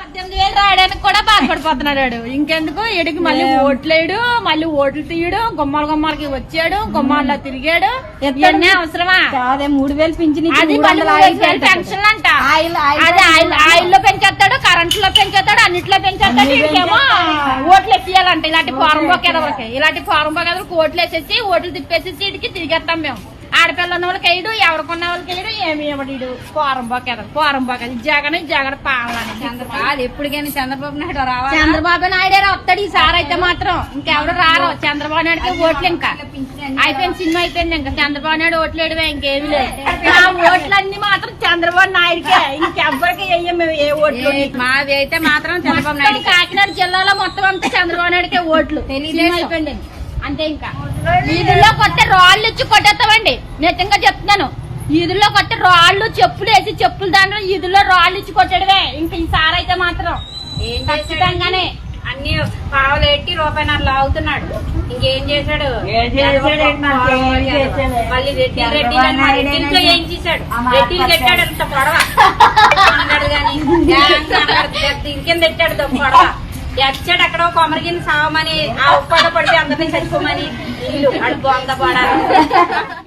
పద్దెనిమిది వేలు రాయడానికి కూడా బాధపడిపోతున్నాడు వాడు. ఇంకెందుకు? ఎడికి మళ్ళీ ఓట్లేడు మళ్ళీ ఓట్లు తీయడు గుమ్మాల గుమ్మాలకి వచ్చాడు గుమ్మాల్లో తిరిగాడు. ఇవన్నీ అవసరమా? అదే మూడు వేలు పింఛన్ అది పెన్షన్ అంట ఆయిల్ అది లో పెంచేస్తాడు కరెంట్లో పెంచేస్తాడు అన్నిట్లో పెంచేస్తాడు ఇంకేమో ఓట్లు ఎక్కియాలంట ఇలాంటి ఫారం బొకేదవలకి ఇలాంటి ఫారం బొకేదవలకి ఓట్లు వేసేసి ఓట్లు తిప్పేసేసి ఇటుకి తిరిగేస్తాం మేము. ఆడపిల్ల ఉన్న వాళ్ళకి వేయడు ఎవరికొన్న వాళ్ళకి వేయడు ఏమి ఇవ్వడు ఫారం బొకేద ఫారం బొకేది జగన్ జగన్ పాలన కాదు ఎప్పటికైనా చంద్రబాబు నాయుడు రావాలి? చంద్రబాబు నాయుడే వస్తాడు ఈసారి అయితే మాత్రం. ఇంకెవరు రారు. చంద్రబాబు నాయుడుకి ఓట్లు ఇంకా. అయిపోయింది సినిమా అయిపోయింది ఇంకా. చంద్రబాబు నాయుడు ఓట్లు వేయడమే ఇంకేమి లేదు. ఆ ఓట్లన్నీ మాత్రం చంద్రబాబు నాయుడుకే. ఇంకెవ్వరికి వేయం మేము ఏ ఓట్లు మాది అయితే మాత్రం చంద్రబాబు నాయుడు కాకినాడ జిల్లాలో మొత్తం అంతా చంద్రబాబు నాయుడుకే ఓట్లు. సినిమా అయిపోయింది. అంతే ఇంకా. వీధుల్లో కొట్టే రాళ్ళు ఇచ్చి కొట్టేస్తామండి. నిజంగా చెప్తున్నాను. ఈదుల్లో కొట్టే రాళ్ళు చెప్పులు వేసి చెప్పులు దాంట్లో ఈదుల్లో రాళ్ళు ఇచ్చి కొట్టడమే. ఇంకా ఈసారి అయితే మాత్రం ఏం ఖచ్చితంగానే. అన్ని పావులు ఎట్టి రూపాయన్నర లాగుతున్నాడు. ఇంకేం చేశాడు? నాకు? మళ్ళీ రెడ్డి రెడ్డి ఇంట్లో ఏం చేశాడు? ఆ మాట రెడ్డి కట్టాడు అంత పొడవ అన్నాడు కానీ ఇంకెంత ఎట్టాడు దో పొడవ ఎచ్చాడు అక్కడ కొమరగిని సావమని ఆ ఉప్పాడ పడితే అందరినీ చచ్చిపోమని వీళ్ళు అడుగు అంత పడాలి.